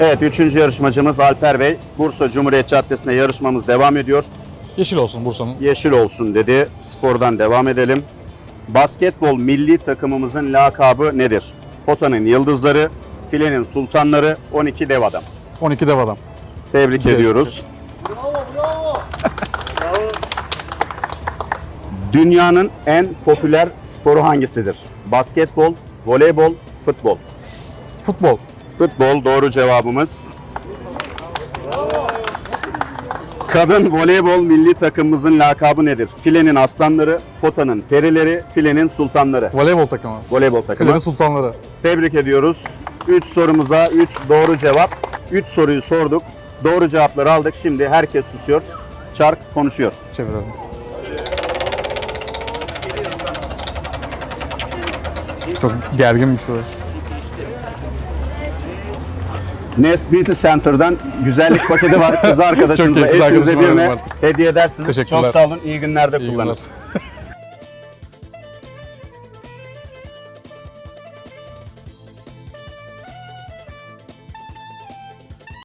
Evet, üçüncü yarışmacımız Alper Bey. Bursa Cumhuriyet Caddesi'nde yarışmamız devam ediyor. Yeşil olsun Bursa'nın. Yeşil olsun dedi. Spordan devam edelim. Basketbol milli takımımızın lakabı nedir? Potanın yıldızları, filenin sultanları, 12 dev adam. 12 dev adam. Tebrik Teşekkür ediyoruz. Dünyanın en popüler sporu hangisidir? Basketbol, voleybol, futbol. Futbol. Futbol doğru cevabımız. Kadın voleybol milli takımımızın lakabı nedir? Filenin aslanları, potanın perileri, filenin sultanları. Voleybol takımı. Voleybol takımı. Kalenin sultanları. Tebrik ediyoruz. 3 sorumuza 3 doğru cevap. 3 soruyu sorduk. Doğru cevapları aldık. Şimdi herkes susuyor. Çark konuşuyor. Çevirelim. Çok gerginmiş bu. Nes Beauty Center'dan güzellik paketi var. Kız arkadaşınıza, iyi, kız eşinize arkadaşıma birine hediye edersiniz. Teşekkürler. Çok sağ olun. İyi günlerde İyi kullanın. günler.